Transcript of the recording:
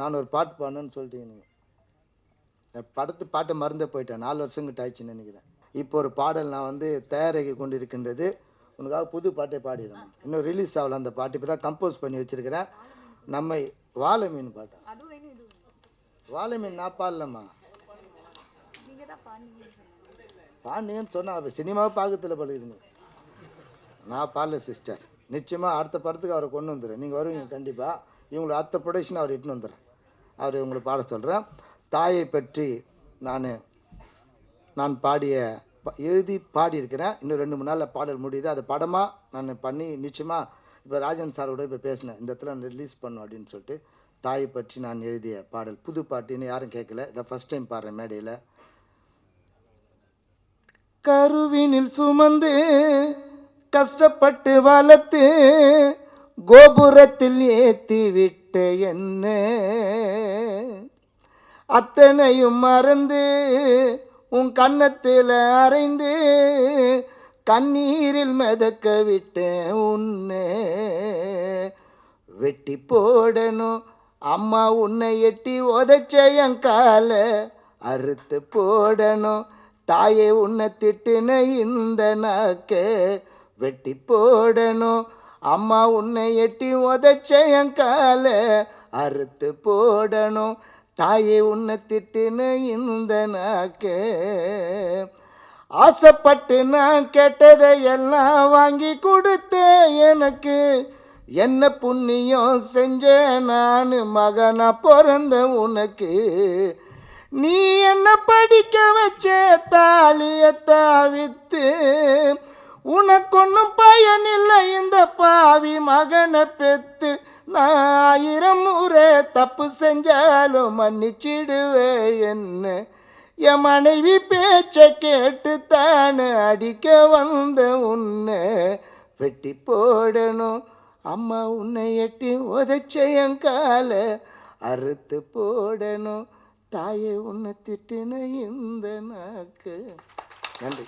நான் ஒரு பாட்டு பாடணுன்னு சொல்லிட்டீங்க நீங்கள் படத்து பாட்டை மறந்தே போயிட்டேன். நாலு வருஷம் கிட்ட ஆயிடுச்சுன்னு நினைக்கிறேன். இப்போ ஒரு பாடல் நான் வந்து தயாரிக்க கொண்டு இருக்கின்றது உனக்காக புது பாட்டை பாடிடுறேன் இன்னும் ரிலீஸ் ஆகல அந்த பாட்டு. இப்போ தான் கம்போஸ் பண்ணி வச்சிருக்கிறேன். நம்மை வாழை மீன் பாட்டா? வாழை மீன் நான் பாடலம்மா. பாண்டியன்னு சொன்னா அவ சினிமாவை பார்க்கறதுல பழகுதுங்க நான் பாடல சிஸ்டர் நிச்சயமாக அடுத்த படத்துக்கு அவரை கொண்டு வந்துடுறேன். நீங்கள் வருவீங்க கண்டிப்பாக இவங்களை அடுத்த ப்ரொடக்ஷன் அவர் இட்டுன்னு வந்துடுறேன் அவர் இவங்களை பாட சொல்கிறேன் தாயை பற்றி நான் நான் பாடிய எழுதி பாடியிருக்கிறேன். இன்னும் ரெண்டு மூணு நாளில் பாடல் முடியுது. அது படமாக நான் பண்ணி நிச்சயமாக இப்போ ராஜன் சாரோட இப்போ பேசினேன். இந்த இடத்துல நான் ரிலீஸ் பண்ணும் அப்படின்னு சொல்லிட்டு தாயை பற்றி நான் எழுதிய பாடல். புது பாட்டுன்னு யாரும் கேட்கல. இதை ஃபஸ்ட் டைம் பாடுறேன் மேடையில். கருவினில் சுமந்து கஷ்டப்பட்டு வளர்த்து கோபுரத்தில் ஏத்தி விட்ட என்ன? அத்தனையும் மறந்து உன் கன்னத்தில் அரைந்து கண்ணீரில் மிதக்க விட்டேன் உன்னை. வெட்டி போடணும். அம்மா உன்னை எட்டி உதச்ச என் கால அறுத்து போடணும். தாயே உன்னை திட்டுன இந்த நாக்க வெட்டி போடணும். அம்மா உன்னை எட்டி உதைச்ச கால அறுத்து போடணும். தாயை உன்னை திட்டுன்னு இந்த நாக்க. ஆசைப்பட்டு நான் கேட்டதை எல்லாம் வாங்கி கொடுத்தேன் எனக்கு. என்ன புண்ணியம் செஞ்ச நான் மகனா பிறந்த உனக்கு. நீ என்ன படிக்க வச்ச தாலிய தாவித்து உனக்கு ஒன்றும் பயனில்லை. இந்த பாவி மகனை பெத்து நான் ஆயிரம் முறை தப்பு செஞ்சாலும் மன்னிச்சிடுவேன் என்ன. என் மனைவி பேச்சை கேட்டு தானே அடிக்க வந்த உன்னை. வெட்டி போடணும். அம்மா உன்னை எட்டி உதச்சையங்கால அறுத்து போடணும். தாயை உன்னை திட்டின இந்த நாக்கு. நன்றி.